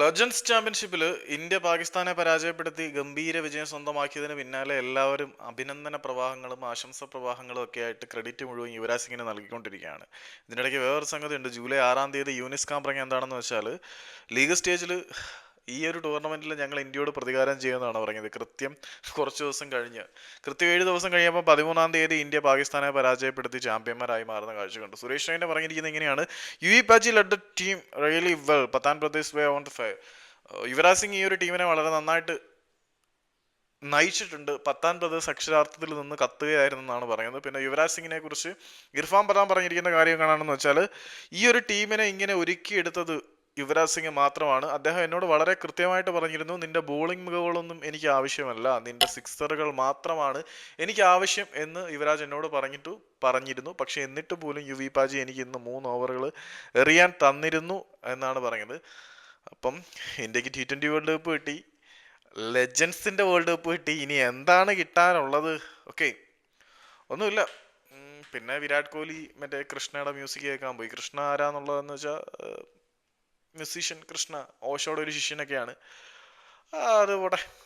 Legends ചാമ്പ്യൻഷിപ്പിൽ India പാകിസ്ഥാനെ പരാജയപ്പെടുത്തി ഗംഭീര വിജയം സ്വന്തമാക്കിയതിന് പിന്നാലെ എല്ലാവരും അഭിനന്ദന പ്രവാഹങ്ങളും ആശംസ പ്രവാഹങ്ങളും ഒക്കെ ആയിട്ട് ക്രെഡിറ്റ് മുഴുവൻ യുവരാജ് സിംഗിന് നൽകിക്കൊണ്ടിരിക്കുകയാണ്. ഇതിനിടയ്ക്ക് വേറൊരു സംഗതി ഉണ്ട് ജൂലൈ ആറാം തീയതി യൂനിസ് കാം പറഞ്ഞ എന്താണെന്ന് വെച്ചാൽ ലീഗ് സ്റ്റേജിൽ ഈ ഒരു ടൂർണമെന്റിൽ ഞങ്ങൾ ഇന്ത്യയോട് പ്രതികാരം ചെയ്യുമെന്നാണ് പറഞ്ഞത്. കൃത്യം കുറച്ച് ദിവസം കഴിഞ്ഞ്. കൃത്യം ഏഴ് ദിവസം കഴിയുമ്പോൾ പതിമൂന്നാം തീയതി ഇന്ത്യ പാകിസ്ഥാനെ പരാജയപ്പെടുത്തി ചാമ്പ്യന്മാരായി മാറുന്ന കാഴ്ച കണ്ടു. സുരേഷ് റൈന പറഞ്ഞിരിക്കുന്നത് ഇങ്ങനെയാണ്. Yuvi paaji led the team really well. Pathan brothers were on the fire Yuvraj Singh ഈ ഒരു ടീമിനെ വളരെ നന്നായിട്ട് നയിച്ചിട്ടുണ്ട്. പത്താൻ പ്രദേശ് അക്ഷരാർത്ഥത്തിൽ നിന്ന് കത്തുകയായിരുന്നു എന്നാണ് പറയുന്നത്. പിന്നെ യുവരാജ് സിംഗിനെ കുറിച്ച് ഇർഫാൻ പത്താൻ പറഞ്ഞിരിക്കുന്ന കാര്യം കാണാണെന്ന് വെച്ചാൽ ഈ ഒരു ടീമിനെ ഇങ്ങനെ ഒരുക്കിയെടുത്തത് യുവരാജ് സിംഗ് മാത്രമാണ്. അദ്ദേഹം എന്നോട് വളരെ കൃത്യമായിട്ട് പറഞ്ഞിരുന്നു നിന്റെ ബോളിംഗ് മികവുകളൊന്നും എനിക്ക് ആവശ്യമല്ല. നിന്റെ സിക്സറുകൾ മാത്രമാണ് എനിക്ക് ആവശ്യം എന്ന് യുവരാജ് എന്നോട് പറഞ്ഞിട്ടു പറഞ്ഞിരുന്നു. പക്ഷെ എന്നിട്ട് പോലും യു വി പാജി എനിക്ക് ഇന്ന് മൂന്ന് ഓവറുകൾ എറിയാൻ തന്നിരുന്നു എന്നാണ് പറഞ്ഞത് അപ്പം ഇന്ത്യയ്ക്ക് ടി ട്വന്റി വേൾഡ് കപ്പ് കിട്ടി. ലെജൻസിന്റെ വേൾഡ് കപ്പ് കിട്ടി. ഇനി എന്താണ് കിട്ടാനുള്ളത്? ഓക്കെ. ഒന്നുമില്ല. പിന്നെ വിരാട് കോഹ്ലി മറ്റേ കൃഷ്ണയുടെ മ്യൂസിക് കേൾക്കാൻ പോയി. കൃഷ്ണ ആരാന്നുള്ളതെന്ന് വെച്ചാൽ മ്യൂസീഷ്യൻ കൃഷ്ണ ഓഷോയുടെ ഒരു ശിഷ്യനൊക്കെയാണ്. ആ, അത് പോട്ടെ